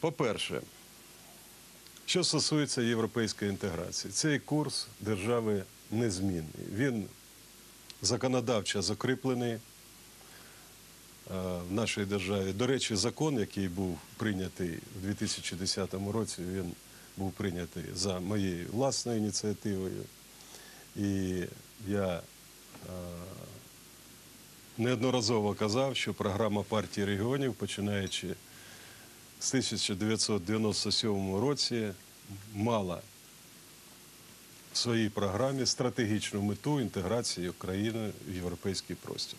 По-перше, що стосується європейської інтеграції, цей курс держави незмінний. Він законодавчо закріплений е, в нашій державі. До речі, закон, який був прийнятий у 2010 році, він був прийнятий за моєю власною ініціативою. І я е, неодноразово казав, що програма партії регіонів, починаючи з 1997 році, мала в своїй програмі стратегічну мету інтеграції України в європейський простір.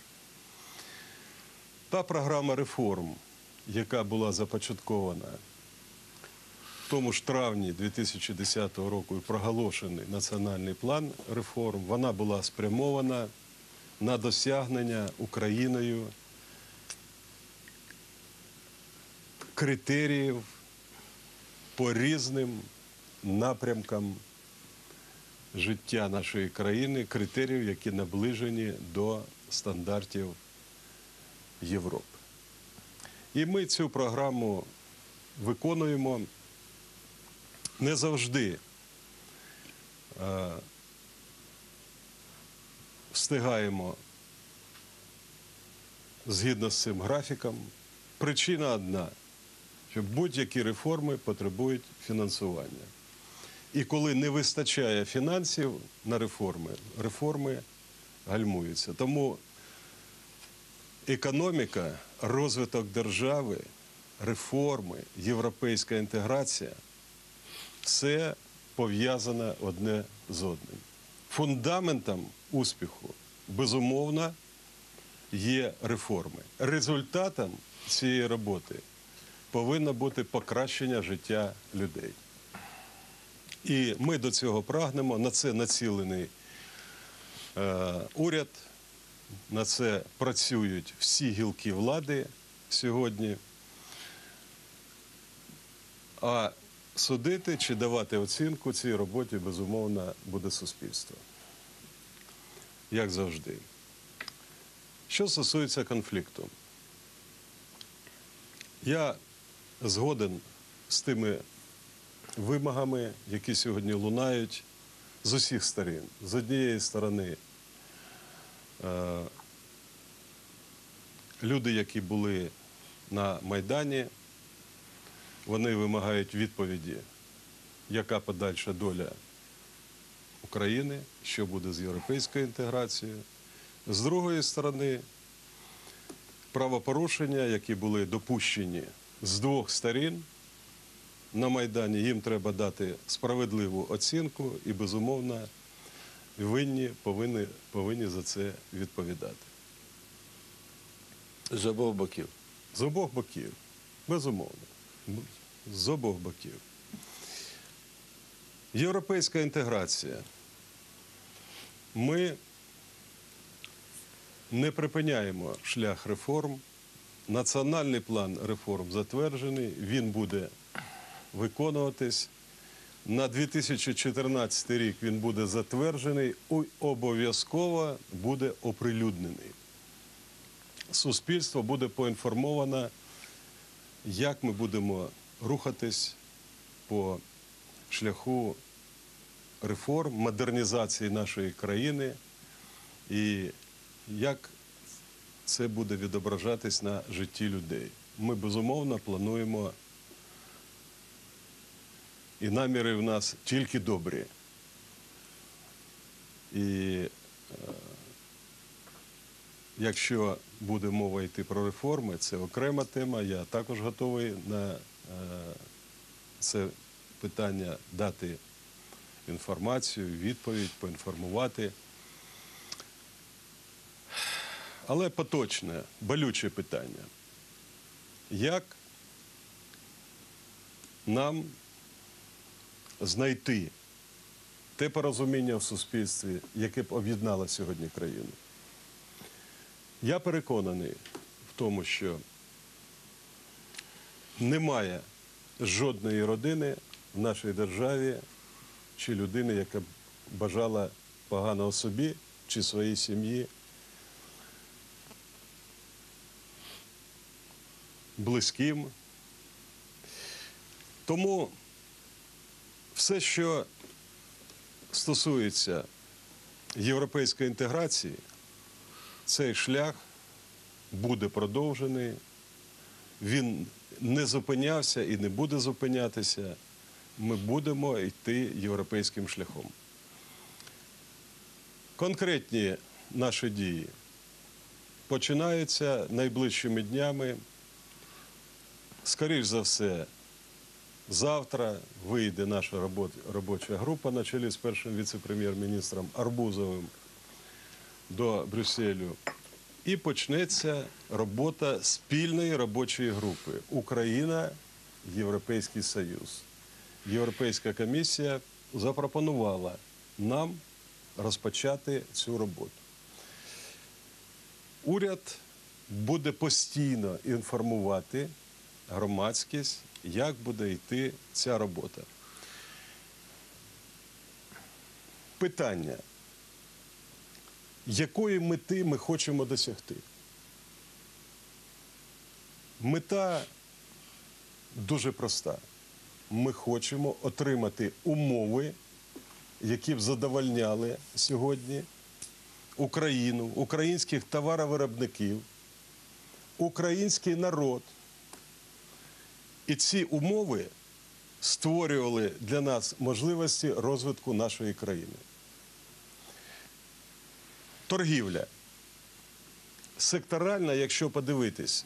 Та програма реформ, яка була започаткована в тому ж травні 2010 року і проголошений національний план реформ, вона була спрямована на досягнення Україною критеріїв по різним напрямкам життя нашої країни, критеріїв, які наближені до стандартів Європи. І ми цю програму виконуємо не завжди е, встигаємо згідно з цим графіком. Причина одна, що будь-які реформи потребують фінансування. І коли не вистачає фінансів на реформи, реформи гальмуються. Тому економіка, розвиток держави, реформи, європейська інтеграція все пов'язане одне з одним. Фундаментом успіху, безумовно, є реформи. Результатом цієї роботи повинно бути покращення життя людей. І ми до цього прагнемо. На це націлений е, уряд, на це працюють всі гілки влади сьогодні. А судити чи давати оцінку цій роботі, безумовно, буде суспільство. Як завжди. Що стосується конфлікту, я згоден з тими вимогами, які сьогодні лунають з усіх сторін. З однієї сторони, е, люди, які були на Майдані, вони вимагають відповіді, яка подальша доля України, що буде з європейською інтеграцією. З другої сторони, правопорушення, які були допущені з двох сторін на Майдані, їм треба дати справедливу оцінку і, безумовно, винні повинні, повинні за це відповідати. З обох боків. З обох боків, безумовно. З обох боків. Європейська інтеграція. Ми не припиняємо шлях реформ. Національний план реформ затверджений, він буде виконуватись. На 2014 рік він буде затверджений і обов'язково буде оприлюднений. Суспільство буде поінформовано, як ми будемо рухатись по шляху реформ, модернізації нашої країни і як це буде відображатись на житті людей. Ми безумовно плануємо, і наміри в нас тільки добрі. І е, якщо буде мова йти про реформи, це окрема тема. Я також готовий на е, це питання дати інформацію, відповідь, поінформувати. Але поточне, болюче питання. Як нам знайти те порозуміння в суспільстві, яке б об'єднало сьогодні країну? Я переконаний в тому, що немає жодної родини в нашій державі чи людини, яка б бажала поганого собі чи своїй сім'ї. Близьким. Тому все, що стосується європейської інтеграції, цей шлях буде продовжений. Він не зупинявся і не буде зупинятися. Ми будемо йти європейським шляхом. Конкретні наші дії починаються найближчими днями. Скоріш за все, завтра вийде наша робоча група на чолі з першим віце-прем'єр-міністром Арбузовим до Брюсселю. І почнеться робота спільної робочої групи Україна, Європейський Союз. Європейська комісія запропонувала нам розпочати цю роботу. Уряд буде постійно інформувати громадськість, як буде йти ця робота. Питання якої мети ми хочемо досягти? Мета дуже проста. Ми хочемо отримати умови, які б задовольняли сьогодні Україну, українських товаровиробників, український народ. І ці умови створювали для нас можливості розвитку нашої країни. Торгівля. Секторальна, якщо подивитись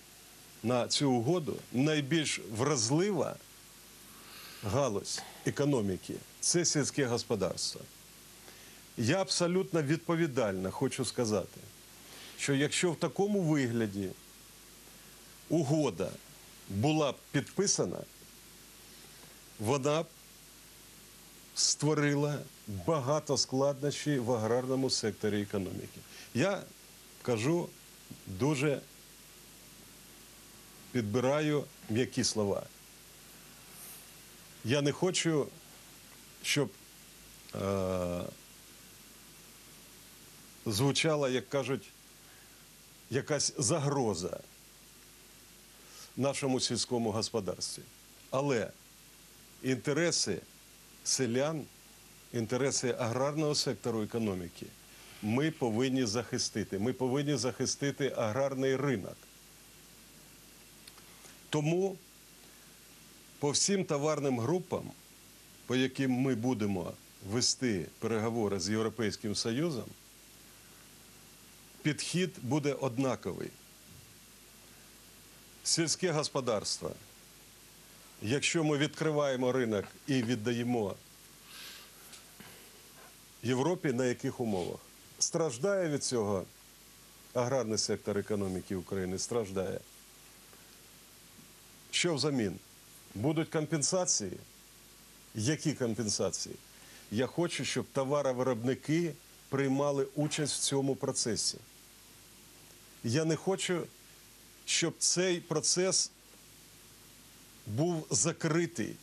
на цю угоду, найбільш вразлива галузь економіки це сільське господарство. Я абсолютно відповідально хочу сказати, що якщо в такому вигляді угода була підписана, вона створила багато складнощів в аграрному секторі економіки. Я кажу дуже підбираю м'які слова. Я не хочу, щоб е, звучала, як кажуть, якась загроза нашому сільському господарстві. Але інтереси селян, інтереси аграрного сектору економіки ми повинні захистити. Ми повинні захистити аграрний ринок. Тому по всім товарним групам, по яким ми будемо вести переговори з Європейським Союзом, підхід буде однаковий. Сільське господарство. Якщо ми відкриваємо ринок і віддаємо Європі, на яких умовах? Страждає від цього аграрний сектор економіки України, страждає. Що взамін? Будуть компенсації? Які компенсації? Я хочу, щоб товаровиробники приймали участь в цьому процесі. Я не хочу, щоб цей процес був закритий.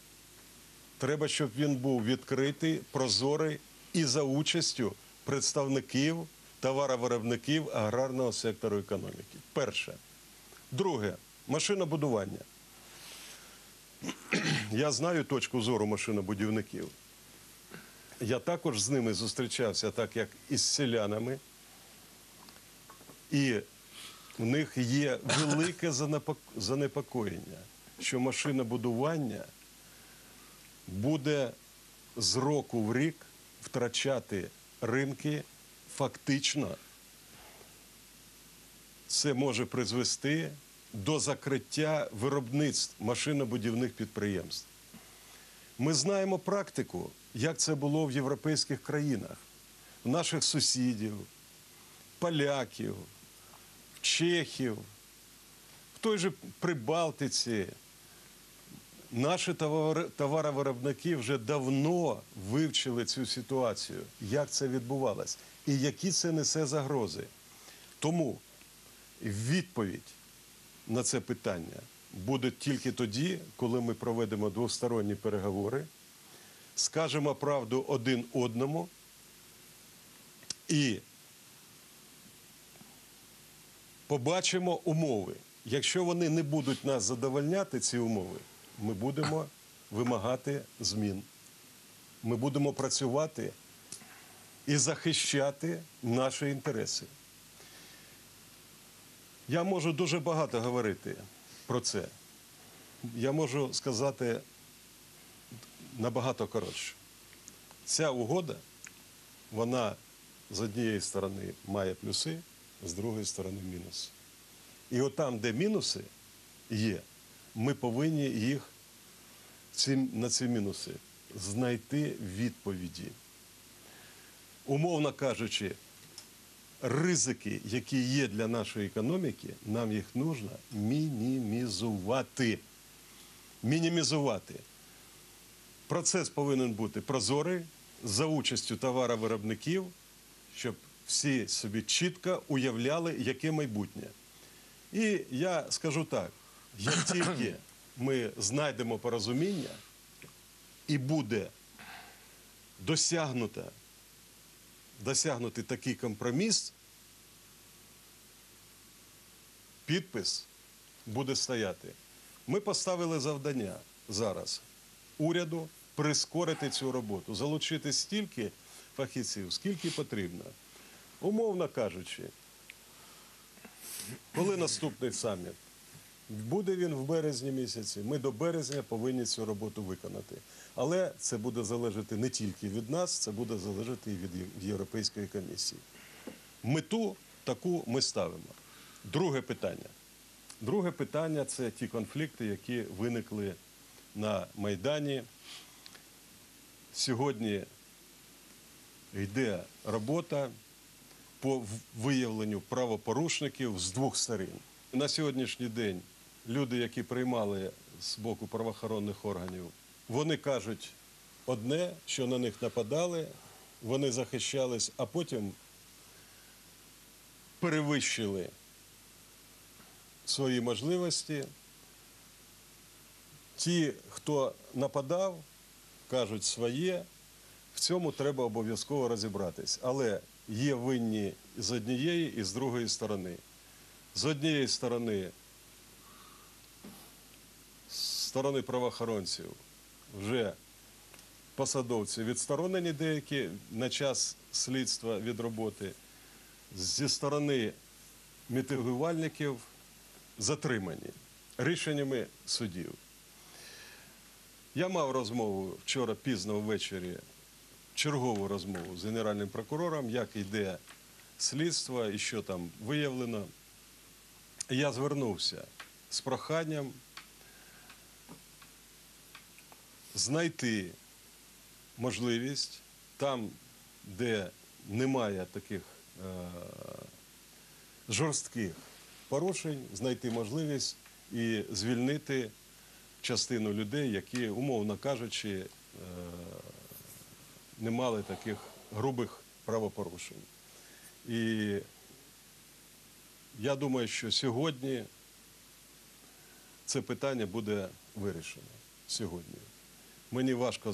Треба, щоб він був відкритий, прозорий і за участю представників товаровиробників аграрного сектору економіки. Перше. Друге машинобудування. Я знаю точку зору машинобудівників. Я також з ними зустрічався, так як і з селянами. І в них є велике занепокоєння, що машинобудування буде з року в рік втрачати ринки фактично. Це може призвести до закриття виробництв машинобудівних підприємств. Ми знаємо практику, як це було в європейських країнах, в наших сусідів, поляків, чехів, в той же Прибалтиці. Наші товаровиробники вже давно вивчили цю ситуацію, як це відбувалось і які це несе загрози. Тому відповідь на це питання буде тільки тоді, коли ми проведемо двосторонні переговори, скажемо правду один одному і побачимо умови. Якщо вони не будуть нас задовольняти, ці умови, ми будемо вимагати змін. Ми будемо працювати і захищати наші інтереси. Я можу дуже багато говорити про це. Я можу сказати набагато коротше. Ця угода, вона з однієї сторони має плюси, з другої сторони мінуси. І от там, де мінуси є, ми повинні їх на ці мінуси знайти відповіді. Умовно кажучи, ризики, які є для нашої економіки, нам їх нужно мінімізувати. Мінімізувати. Процес повинен бути прозорий за участю товаровиробників, щоб всі собі чітко уявляли, яке майбутнє. І я скажу так: як тільки ми знайдемо порозуміння і буде досягнуто, досягнути такий компроміс, підпис буде стояти. Ми поставили завдання зараз уряду прискорити цю роботу, залучити стільки фахівців, скільки потрібно. Умовно кажучи, коли наступний саміт? Буде він в березні місяці. Ми до березня повинні цю роботу виконати. Але це буде залежати не тільки від нас, це буде залежати і від Європейської комісії. Мету таку ми ставимо. Друге питання. Друге питання це ті конфлікти, які виникли на Майдані. Сьогодні йде робота по виявленню правопорушників з двох сторін. На сьогоднішній день люди, які приймали з боку правоохоронних органів, вони кажуть одне, що на них нападали, вони захищались, а потім перевищили свої можливості. Ті, хто нападав, кажуть своє, в цьому треба обов'язково розібратись. Але є винні з однієї і з другої сторони. З однієї сторони, з сторони правоохоронців, вже посадовці відсторонені деякі на час слідства від роботи. Зі сторони мітингувальників затримані рішеннями судів. Я мав розмову вчора пізно ввечері, чергову розмову з генеральним прокурором, як йде слідство і що там виявлено. Я звернувся з проханням знайти можливість там, де немає таких е, жорстких порушень, знайти можливість і звільнити частину людей, які, умовно кажучи, е, не мали таких грубих правопорушень. І я думаю, що сьогодні це питання буде вирішено. Сьогодні. Мені важко